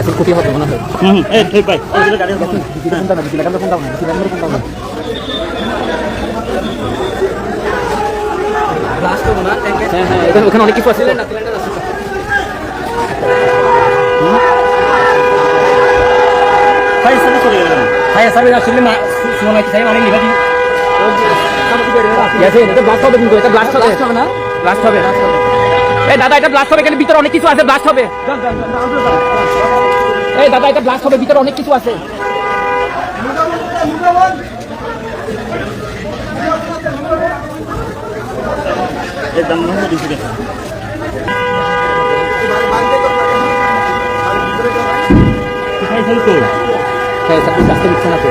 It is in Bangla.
এখন ক্ষতি হবে মনে হয়। হ্যাঁ হ্যাঁ ওখানে অনেক কিছু আছে। আসলে না সুমন অনেক লিখা গেছে ব্লাস্ট হবে কিন্তু এটা ব্লাস্ট হবে। হবে না? ব্লাস্ট হবে। এই দাদা এটা ব্লাস্ট হবে এখানে ভিতরে অনেক কিছু আছে ব্লাস্ট হবে। এই দাদা এটা ব্লাস্ট হবে ভিতরে অনেক কিছু আছে। হ্যাঁ স্যার রাস্তা দিচ্ছে না তো